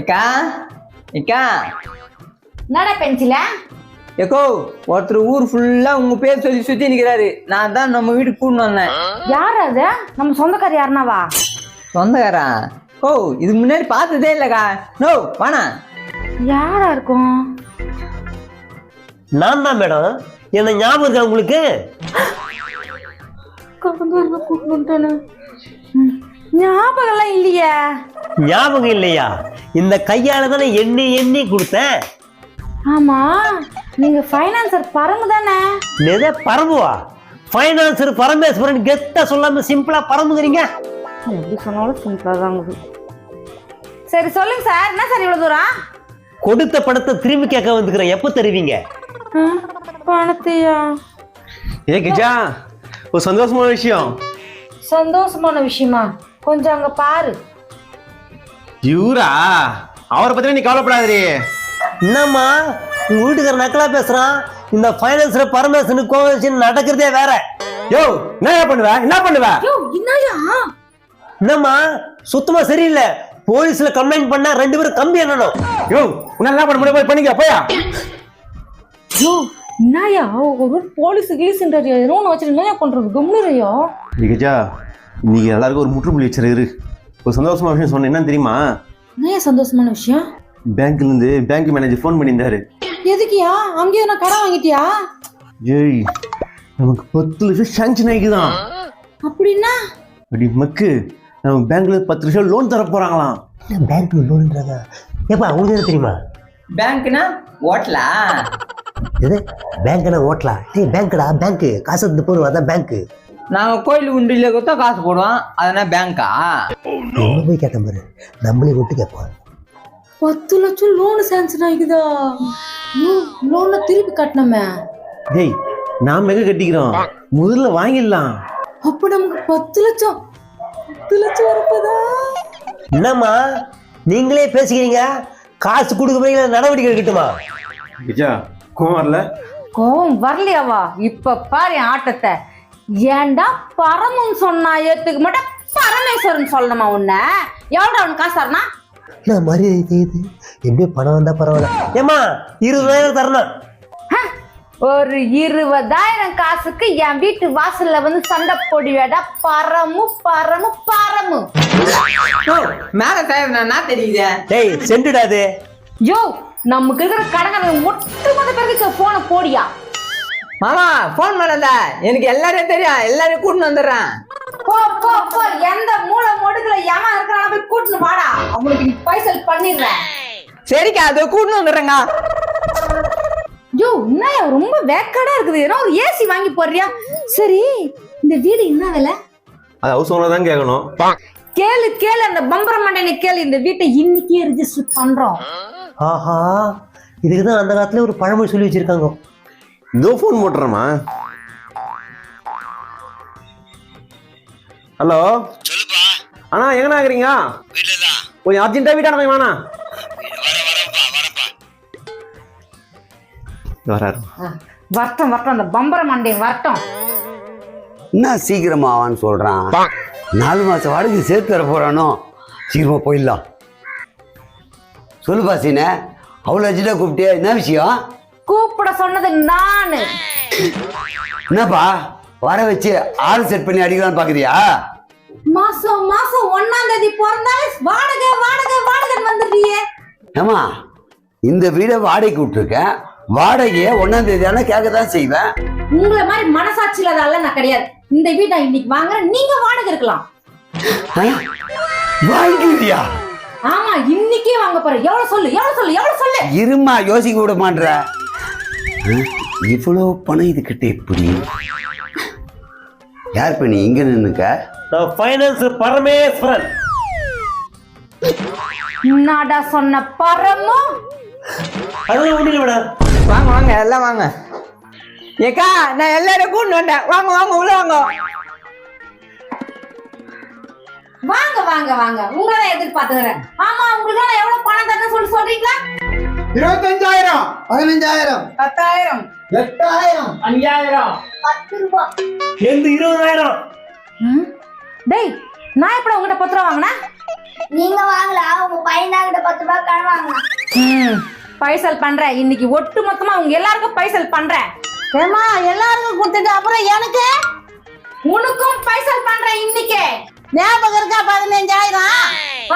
ஏக்கா? ஏக்கா? என்னடா பென்சில? ஏக்கோ ஒருத்தர் ஊர் ஃபுல்லா உங்க பேர் சொல்லி சுத்தி நிக்கிறாரு. நான் தான் நம்ம வீட்டுக்கு கூட்டின்னு வந்தேன். யார் அது? நம்ம சொந்தக்கார யாருனாவா சொந்தக்காரா ஓ இதுக்கு முன்னாடி பார்த்ததே இல்லக்கா. நோ வாணா யாரா இருக்கும்? நான் தான் மேடம். என்ன ஞாபகம் இருக்கா உங்களுக்கு? ஞாபகம் எல்லாம் இல்லையே. ஞாபகம் இல்லையா? இந்த கையால தானே எண்ணி எண்ணி கொடுத்தேன் ஆமா நீங்க ஃபைனான்சர் பரமு தானே? எதை பரம்புவா? ஃபைனான்சர் பரமேஸ்வரன் கெத்தா சொல்லாம சிம்பிளா பரம்புங்கிறீங்க? எப்படி சொன்னாலும் சிம்பிளா தான். சரி சொல்லுங்க சார். என்ன சார் இவ்வளவு தூரம்? கொடுத்த பணத்தை திரும்பி கேட்க வந்துக்கிறேன். எப்போ தருவீங்க? பணத்தையா? ஏ கிஜா ஒரு சந்தோஷமான விஷயம். சந்தோஷமான விஷயமா? கொஞ்சம் அங்க பாரு. இவரா? அவரை பத்தி நீ கவலைப்படாதே என்னம்மா உங்க வீட்டுக்கார நக்கலா பேசுறான். இந்த ஃபைனான்ஸ்ல பரமேஸ்வரன் கோவில் நடக்கிறதே வேற. யோ என்ன பண்ணுவ? என்ன பண்ணுவ? யோ என்னயா என்னம்மா சுத்தமா சரியில்லை. போலீஸ்ல கம்ப்ளைண்ட் பண்ணா ரெண்டு பேரும் கம்பி என்னணும் யோ உன்னால என்ன பண்ண முடியும்? போய் பண்ணிக்க போயா. யோ என்னயா ஒரு போலீஸ் கீழ்ஸ்ன்றாரு ஏதோ ஒன்று வச்சுட்டு என்ன பண்றது? கும்னுறையோ கிஜா நீ எல்லாருக்கும் ஒரு முற்றுப்புள்ளி வச்சிரு ஒரு சந்தோஷமான விஷயம் சொன்னேன். என்ன தெரியுமா? என்ன சந்தோஷமான விஷயம்? பேங்க்ல இருந்து பேங்க் மேனேஜர் ஃபோன் பண்ணியிருந்தாரு. எதுக்கியா? அங்கேயும் நான் கடன் வாங்கிட்டியா? ஏய் நமக்கு பத்து லட்சம் சாங்ஷன் ஆகிக்குதான். அப்படின்னா? அடி மக்கு நம்ம பேங்க்ல பத்து லட்சம் லோன் தர போறாங்களாம். பேங்க் லோன்றாங்க ஏப்பா உங்களுக்கு எது தெரியுமா? பேங்க்னா ஓட்டலா எது? பேங்க்னா ஓட்டலாம் டேய் பேங்க்டா? பேங்க் காசு எடுத்து போடுவோம் அதான் பேங்க் நாங்க கோயில் உண்டியில கொடுத்தா காசு போடுவோம். அதனா பேங்கா எங்க போய் கேட்க பாரு நம்மளே விட்டு கேட்போம். பத்து லட்சம் லோனு சாங்ஷன் ஆகிக்குதா லோனை திருப்பி கட்டணுமே. டேய் நாம எங்க கட்டிக்கிறோம்? முதல்ல வாங்கிடலாம். அப்ப நமக்கு பத்து லட்சம். பத்து லட்சம் இருப்பதா என்னம்மா நீங்களே பேசிக்கிறீங்க? காசு கொடுக்க போறீங்க நடவடிக்கை எடுக்கட்டுமா? கிஜா கோவம் வரல? கோவம் வரலையாவா? இப்ப பாரு என் ஆட்டத்தை. ஏன்டா பரமன் சொன்னா ஏத்துக்க மாட்டேன்? பரமேஸ்வரன் சொல்லணுமா உன்ன? எவ்வளோ அவன் காசு தரணா நான் மரியாதை செய்யுது எப்படியோ பணம் வந்தா பரவாயில்ல. ஏம்மா இருபதாயிரம் தரணும். ஒரு இருபதாயிரம் காசுக்கு என் வீட்டு வாசல்ல வந்து சண்டை போடுவேடா பரமு பரமு பரமு. மேல சார் நான் என்ன தெரியுது. டேய் சென்டுடா அது. யோ நமக்கு இருக்கிற கடங்க மொத்த மொத்த பேருக்கு போனை போடியா? மாமா ஃபோன் பண்ணல எனக்கு எல்லாரையும் தெரியும். எல்லாரையும் கூட்டின்னு வந்துடுறேன். போ போ போ. எந்த மூளை மொடுக்குல எவன் இருக்கிறான போய் கூட்டின்னு வாடா. அவனுக்கு நீ பைசல் பண்ணிடுறேன். சரிக்கா அது கூட்டின்னு வந்துடுறேங்க யோ என்னயா ரொம்ப வேக்காடா இருக்குது. ஏன்னா ஒரு ஏசி வாங்கி போடுறியா? சரி இந்த வீடு என்ன விலை? அது ஹவுஸ் ஓனர் தான் கேட்கணும் கேளு கேளு. அந்த பம்பர மண்டையை கேளு. இந்த வீட்டை இன்னைக்கே ரிஜிஸ்டர் பண்றோம். ஆஹா. இதுக்கு தான் அந்த காலத்துல ஒரு பழமொழி சொல்லி வச்சிருக்காங்க. இதோ ஃபோன் போட்டுறேம்மா. ஹலோ சொல்லுப்பா. அண்ணா எங்கண்ணா இருக்கிறீங்க? கொஞ்சம் அர்ஜென்ட்டாக வீட்டான கொஞ்சம் வரப்பா வராரு. வரட்டும் வரட்டும் அந்த பம்பர மண்டை வரட்டும் என்ன சீக்கிரமா ஆவான்னு சொல்றான்? நாலு மாசம் வாடகை சேர்த்து தர போறானோ? சீக்கிரமா போயிடலாம். சொல்லு பாசினே அவ்வளோ அர்ஜென்ட்டாக கூப்பிட்டியா? என்ன விஷயம்? கூப்பிட சொன்னது நானு. என்னப்பா? வர வச்சு ஆள் செட் பண்ணி அடிக்கலாம்னு பார்க்குறியா மாசம் மாசம் ஒன்னாம் தேதி பிறந்தாலே வாடகை வாடகை வாடகைன்னு வந்துடுறியே. ஏமா இந்த வீடை வாடகைக்கு விட்டுருக்கேன். வாடகையை ஒன்றாம் தேதி ஆனால் கேட்க தான் செய்வேன். உங்களை மாதிரி மனசாட்சி இல்லாதால நான் கிடையாது. இந்த வீட்டை இன்னைக்கு வாங்குறேன். நீங்க வாடகை இருக்கலாம்? வாங்கிக்கிறியா? ஆமா இன்னைக்கே வாங்க போறேன். எவ்வளவு சொல்லு எவ்வளவு சொல்லு எவ்வளவு சொல்லு. இருமா யோசிக்க விட மாட்ற. இவ்வளோ பணம் இதுக்கிட்ட எப்படி? யார் பண்ணி இங்க நின்னுக்க? நான் ஃபைனான்ஸ் பரமேஸ்வரன். என்னடா சொன்ன பரமும் அதெல்லாம் ஒண்ணு இல்லை வாங்க வாங்க எல்லாம் வாங்க. ஏக்கா நான் எல்லாரையும் கூட்டின்னு வந்தேன். வாங்க வாங்க உள்ள வாங்க. வாங்க வாங்க வாங்க. உங்களை எதிர்பார்த்துக்கிறேன். ஆமா உங்களுக்கு நான் எவ்வளவு பணம் தரணும் சொல்லி சொல்றீங்களா? இருபத்தஞ்சாயிரம். பதினஞ்சாயிரம். பத்தாயிரம். எட்டாயிரம். அஞ்சாயிரம். பத்து ரூபாய் எந்த இருபதாயிரம்? ம்? டேய் நான் எப்படி உங்ககிட்ட பத்து ரூபா வாங்கினேன்? நீங்க வாங்கலாம் உங்க பையனா கிட்ட பத்து ரூபாய் கடன் வாங்கலாம் ம் பைசல் பண்றேன். இன்னைக்கு ஒட்டு மொத்தமா உங்க எல்லாருக்கும் பைசல் பண்றேன். ஏமா எல்லாருக்கும் கொடுத்துட்டு அப்புறம் எனக்கு? உனக்கும் பைசல் பண்றேன் இன்னைக்கு. ஞாபகம் இருக்கா பதினஞ்சாயிரம்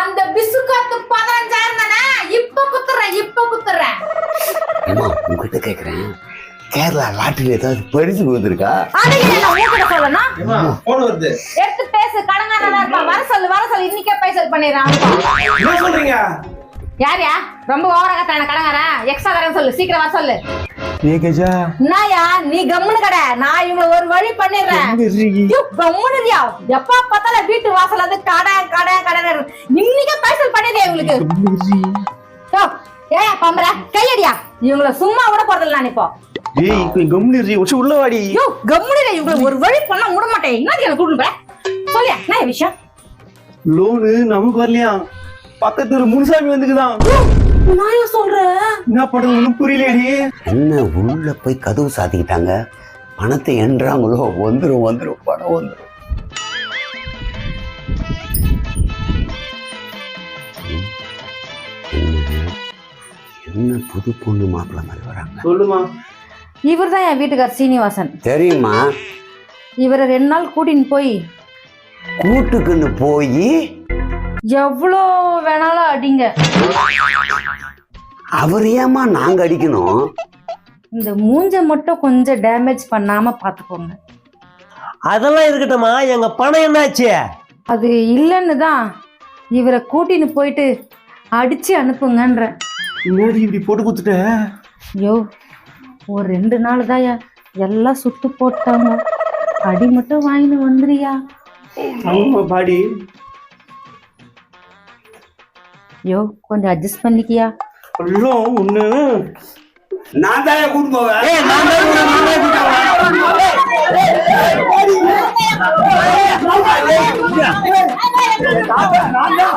அந்த பிசுக்காத்து பதினஞ்சாயிரம் தானே இப்ப குத்துறேன் இப்ப குத்துறேன் உங்ககிட்ட கேட்குறேன் கேரளா லாட்டரியில் ஏதாவது பரிசு வருது. எடுத்து பேசு கடங்காரனா இருப்பா. வர சொல்லு வர சொல்லு. இன்னைக்கே பைசல் பண்ணிடுறான். என்ன சொல்றீங்க? யார்யா ரொம்ப ஓவரா கத்தான கடங்காரன் எக்ஸ்ட்ரா தரேன் சொல்லு. சீக்கிரம் வர சொல்லு. ஏ கஜா? என்னயா நீ கம்முனு கடை. நான் இவங்களை ஒரு வழி பண்ணிடுறேன். ஐயோ, கம்முனுதியா எப்ப பார்த்தாலும் வீட்டு வாசல் வந்து கடை கடை கடை இன்னைக்கே பைசல் பண்ணிடுயா இவங்களுக்கு? ஏயா பம்பர கையடியா? இவங்கள சும்மா விட போறதில்ல நான் இப்போ. ஏய் கம்முனு உச்சி உள்ள வாடி. ஐயோ கம்முனுதியா இவங்களை ஒரு வழி பண்ண விட மாட்டேன். என்ன எனக்கு கூட்டு சொல்லியா என்ன விஷயம்? லோனு நமக்கு வரலையா? பக்கத்துல ஒரு முனுசாமி வந்துக்குதான். நான் ஏன் சொல்றேன்? என்ன பண்றது ஒண்ணும் புரியலடி என்ன உள்ள போய் கதவு சாத்திக்கிட்டாங்க? பணத்தை என்றாங்களோ வந்துரும் வந்துரும் பணம் வந்துரும். என்ன புது பொண்ணு மாப்பிள்ளை மாதிரி வராங்க? சொல்லுமா. இவர் தான் என் வீட்டுக்கார் சீனிவாசன். தெரியுமா? இவரை ரெண்டு நாள் கூட்டின்னு போய். கூட்டுக்குன்னு போய்? எவ்வளோ வேணாலும் அடிங்க. அவர் ஏமா நாங்க அடிக்கணும்? இந்த மூஞ்ச மட்டும் கொஞ்சம் டேமேஜ் பண்ணாம பாத்துக்கோங்க அதெல்லாம் இருக்கட்டும்மா எங்க பணம் என்னாச்சு? அது இல்லைன்னு தான் இவரை கூட்டின்னு போயிட்டு அடிச்சு அனுப்புங்கன்ற இப்படி போட்டு கொடுத்துட்ட ஐயோ ஒரு ரெண்டு நாள் தான் எல்லாம் சுட்டு போட்டாங்க. அடி மட்டும் வாங்கின்னு வந்துறியா ஆமா பாடி. ஐயோ கொஞ்சம் அட்ஜஸ்ட் பண்ணிக்கியா? எல்லாம் ஒண்ணு நான் தான் கூட்டு போவேன். ஏய், நான் தான் உன்னை- நான் தான் கூட்டிட்டு வரேன். நான் தான்